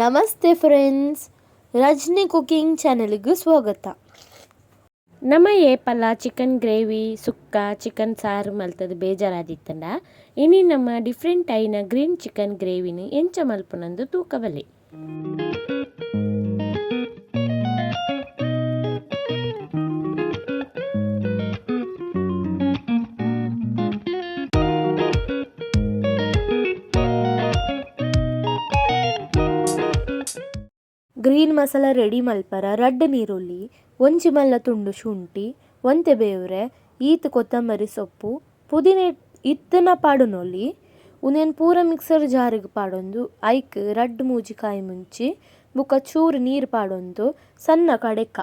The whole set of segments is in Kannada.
ನಮಸ್ತೆ ಫ್ರೆಂಡ್ಸ್. ರಜನಿ ಕುಕಿಂಗ್ ಚಾನೆಲ್ಗೆ ಸ್ವಾಗತ. ನಮ್ಮ ಏಪಲ್ಲ ಚಿಕನ್ ಗ್ರೇವಿ, ಸುಕ್ಕ, ಚಿಕನ್ ಸಾರು ಮಲ್ತದ ಬೇಜಾರಾದಿತ್ತಂಡ ಇನಿ ನಮ್ಮ ಡಿಫ್ರೆಂಟ್ ಐನ ಗ್ರೀನ್ ಚಿಕನ್ ಗ್ರೇವಿನ ಎಂಚ ಮಲ್ಪುನಂದು ತೂಕಬಲೆ ಗ್ರೀನ್ ಮಸಾಲ ರೆಡಿ ಮಲ್ಪರ ರಡ್ಡ್ ನೀರುಳ್ಳಿ, ಒಂಜಿ ಮಲ್ಲ ತುಂಡು ಶುಂಠಿ, ಒಂತೆ ಬೇವ್ರೆ, ಈತ್ ಕೊತ್ತಂಬರಿ ಸೊಪ್ಪು, ಪುದೀನ ಇತ್ತನ ಪಾಡುನೊಲಿ ಉನೇನ್ ಪೂರ ಮಿಕ್ಸರ್ ಜಾರಿಗೆ ಪಾಡೊಂದು, ಐಕ್ ರಡ್ಡ್ ಮೂಜಿ ಕಾಯಿ ಮುಂಚಿ ಬುಕ್ಕ ಚೂರು ನೀರು ಪಾಡೊಂದು, ಸಣ್ಣ ಕಡೆಕ್ಕ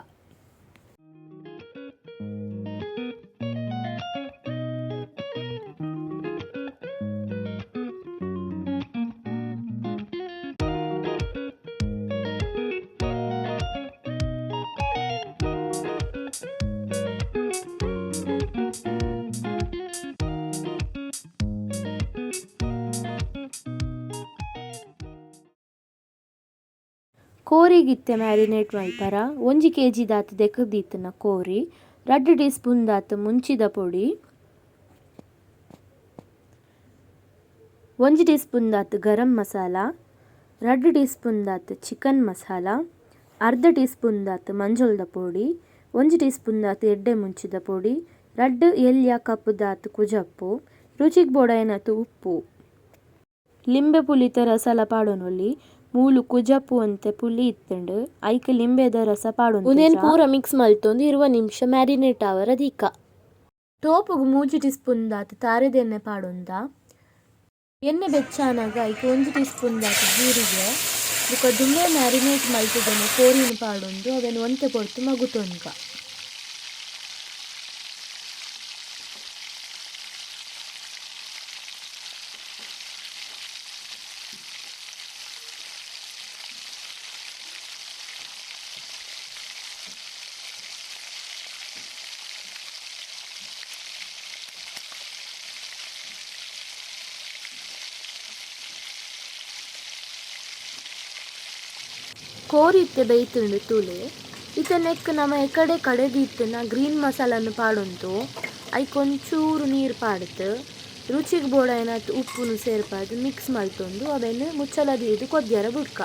ಕೋರಿಗಿತ್ತೆ ಮ್ಯಾರಿನೇಟ್ ಮಲ್ಪರ ಒಂಜಿ ಕೆ ಜಿ ದಾತ್ ದೆಕ್ಕದಿತ್ತನ ಕೋರಿ ರಡ್ಡ್ ಟೀ ಸ್ಪೂನ್ ದಾತ್ ಮುಂಚಿದ ಪುಡಿ ಒಂಜಿ ಟೀ ಸ್ಪೂನ್ ದಾತ್ ಗರಂ ಮಸಾಲ ರಡ್ಡ್ ಟೀ ಸ್ಪೂನ್ ದಾತ್ ಚಿಕನ್ ಮಸಾಲ, ಅರ್ಧ ಟೀ ಸ್ಪೂನ್ ದಾತ್ ಮಂಜುಳದ ಪುಡಿ ಒಂಜಿ ಟೀ ಸ್ಪೂನ್ ದಾತ್ ಎಡ್ಡೆ ಮುಂಚಿದ ಪುಡಿ ರಡ್ಡ್ ಎಲ್ಯ ಕಪ್ ದಾತ್ ಕುಜಪ್ಪು, ರುಚಿಗ್ ಏನಾಯ್ತು ಉಪ್ಪು. ಲಿಂಬೆ ಪುಲಿತ ರಸಲ ಪಾಡೊನೊಲಿ ಮೂಲು ಕುಜಪ್ಪು ಅಂತೆ ಪುಲಿ ಇತ್ತುಂಡು ಐಕ್ ಲಿಂಬೆದ ರಸ ಪಾಡು ಉನೇನ್ ಪೂರ ಮಿಕ್ಸ್ ಮಲ್ತೊಂದು ಇರುವ ನಿಮಿಷ ಮ್ಯಾರಿನೇಟ್ ಆವರ ದೀಕ. ಟೋಪುಗು ಮೂಜಿ ಟೀ ಸ್ಪೂನ್ ದಾತ್ ತಾರೆದ ಎಣ್ಣೆ ಪಾಡೊಂದ? ಎಣ್ಣೆ ಬೆಚ್ಚಾನಾಗ ಐಕ್ ಒಂಜಿ ಟೀ ಸ್ಪೂನ್ ದಾತ್ ಜೀರಿಗೆ ಬೊಕ ದುಂಬೆ ಮ್ಯಾರಿನೇಟ್ ಮಲ್ತದನೆ ಕೋರಿನ ಪಾಡೊಂದು ಅವೆನ್ ಒಂತೆ ಪೊರ್ತು ಮಗುತೊನ್ಗ ಕೋರಿತ್ತೆ ಬೇಯ್ತುಂಡು ತೂಲೆ. ಇತ ನೆಕ್ ನಮ ಎಕಡೆ ಕಡೆದಿತ್ತನ ಗ್ರೀನ್ ಮಸಾಲನ್ನು ಪಾಡೊಂದು. ಐಕ್ ಒಂಚೂರು ನೀರು ಪಾಡ್ದು ರುಚಿಗೆ ಬೋಡಾಯಿನತ್ ಉಪ್ಪುನು ಸೇರ್ಪಾದು ಮಿಕ್ಸ್ ಮಲ್ತೊಂದು ಅವೆನ್ ಮುಚ್ಚಲದಿದ್ದು ಕೊದ್ಯರ ಬುಡ್ಕ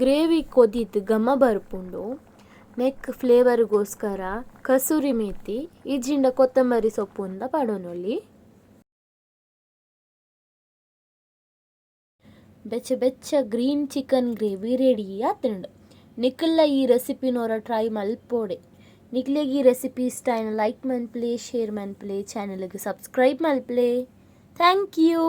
ಗ್ರೇವಿ ಕೊದಿದ್ದು ಘಮ ಬರ್ಪುಂಡು, ನೆಕ್ ಫ್ಲೇವರ್ಗೋಸ್ಕರ ಕಸೂರಿ ಮೇಥಿ ಈಜಿಂಡ ಕೊತ್ತಂಬರಿ ಸೊಪ್ಪುಂದ ಪಡೋನೊಳ್ಳಿ ಬೆಚ್ಚ ಬೆಚ್ಚ ಗ್ರೀನ್ ಚಿಕನ್ ಗ್ರೇವಿ ರೆಡಿ ಆತಂಡು. ನಿಖಿಲ್ಲ ಈ ರೆಸಿಪಿನೋರ ಟ್ರೈ ಮಲ್ಪೋಡೆ. ನಿಕ್ಲೆಗ್ ಈ ರೆಸಿಪಿ ಇಷ್ಟ ಆಯ್ನ ಲೈಕ್ ಮನ್ಪ್ಲೆ, ಶೇರ್ ಮನ್ಪ್ಲೆ, ಚಾನಲ್ಗೆ ಸಬ್ಸ್ಕ್ರೈಬ್ ಮಲ್ಪ್ಲೆ. Thank you.